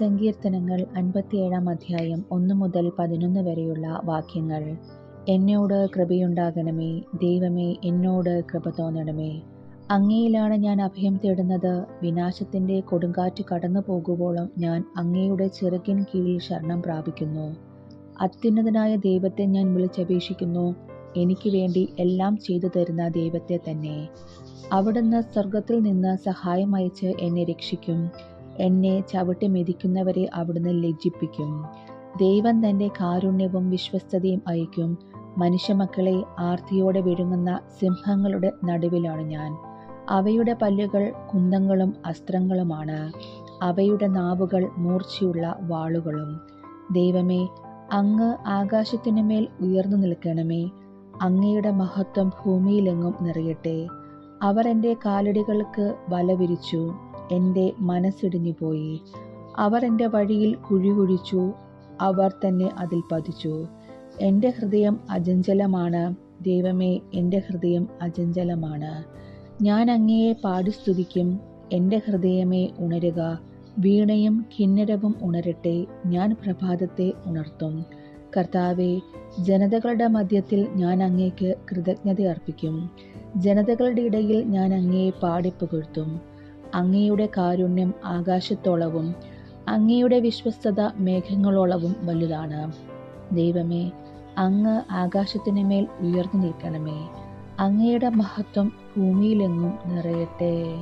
സങ്കീർത്തനങ്ങൾ അൻപത്തിയേഴാം അധ്യായം ഒന്ന് മുതൽ പതിനൊന്ന് വരെയുള്ള വാക്യങ്ങൾ. എന്നോട് കൃപയുണ്ടാകണമേ ദൈവമേ എന്നോട് കൃപ തോന്നണമേ. അങ്ങയിലാണ് ഞാൻ അഭയം തേടുന്നത് വിനാശത്തിന്റെ കൊടുങ്കാറ്റ് കടന്നു പോകുമ്പോഴും ഞാൻ അങ്ങയുടെ ചിറകിൻ കീഴിൽ ശരണം പ്രാപിക്കുന്നു. അത്യുന്നതനായ ദൈവത്തെ ഞാൻ വിളിച്ചപേക്ഷിക്കുന്നു എനിക്ക് വേണ്ടി എല്ലാം ചെയ്തു തരുന്ന ദൈവത്തെ തന്നെ. അവിടുന്ന് സ്വർഗത്തിൽ നിന്ന് സഹായം അയച്ച് എന്നെ രക്ഷിക്കും. എന്നെ ചവിട്ടി മെതിക്കുന്നവരെ അവിടുന്ന് ലജ്ജിപ്പിക്കും. ദൈവം തന്റെ കാരുണ്യവും വിശ്വസ്തതയും അയക്കും മനുഷ്യമക്കളെ ആർത്തിയോടെ വിഴുങ്ങുന്ന സിംഹങ്ങളുടെ നടുവിലാണ് ഞാൻ. അവയുടെ പല്ലുകൾ കുന്തങ്ങളും അസ്ത്രങ്ങളുമാണ്. അവയുടെ നാവുകൾ മൂർച്ചയുള്ള വാളുകളും. ദൈവമേ അങ്ങ് ആകാശത്തിനുമേൽ ഉയർന്നു നിൽക്കണമേ. അങ്ങയുടെ മഹത്വം ഭൂമിയിലെങ്ങും നിറയട്ടെ. അവർ എന്റെ കാലടികൾക്ക് വല വിരിച്ചു എന്റെ മനസ്സിടിഞ്ഞു പോയി. അവർ എന്റെ വഴിയിൽ കുഴി കുഴിച്ചു അവർ തന്നെ അതിൽ പതിച്ചു. എന്റെ ഹൃദയം അജഞ്ചലമാണ് ദൈവമേ എന്റെ ഹൃദയം അജഞ്ചലമാണ് ഞാൻ അങ്ങയെ പാടി സ്തുതിക്കും എന്റെ ഹൃദയമേ ഉണരുക. വീണയും കിന്നരവും ഉണരട്ടെ. ഞാൻ പ്രഭാതത്തെ ഉണർത്തും. കർത്താവെ ജനതകളുടെ മധ്യത്തിൽ ഞാൻ അങ്ങേക്ക് കൃതജ്ഞത അർപ്പിക്കും. ജനതകളുടെ ഇടയിൽ ഞാൻ അങ്ങയെ പാടിപ്പുകഴ്ത്തും അങ്ങയുടെ കാരുണ്യം ആകാശത്തോളവും അങ്ങയുടെ വിശ്വസ്തത മേഘങ്ങളോളവും വലുതാണ്. ദൈവമേ അങ്ങ് ആകാശത്തിന് മേൽ ഉയർന്നു നിൽക്കണമേ. അങ്ങയുടെ മഹത്വം ഭൂമിയിലെങ്ങും നിറയട്ടെ.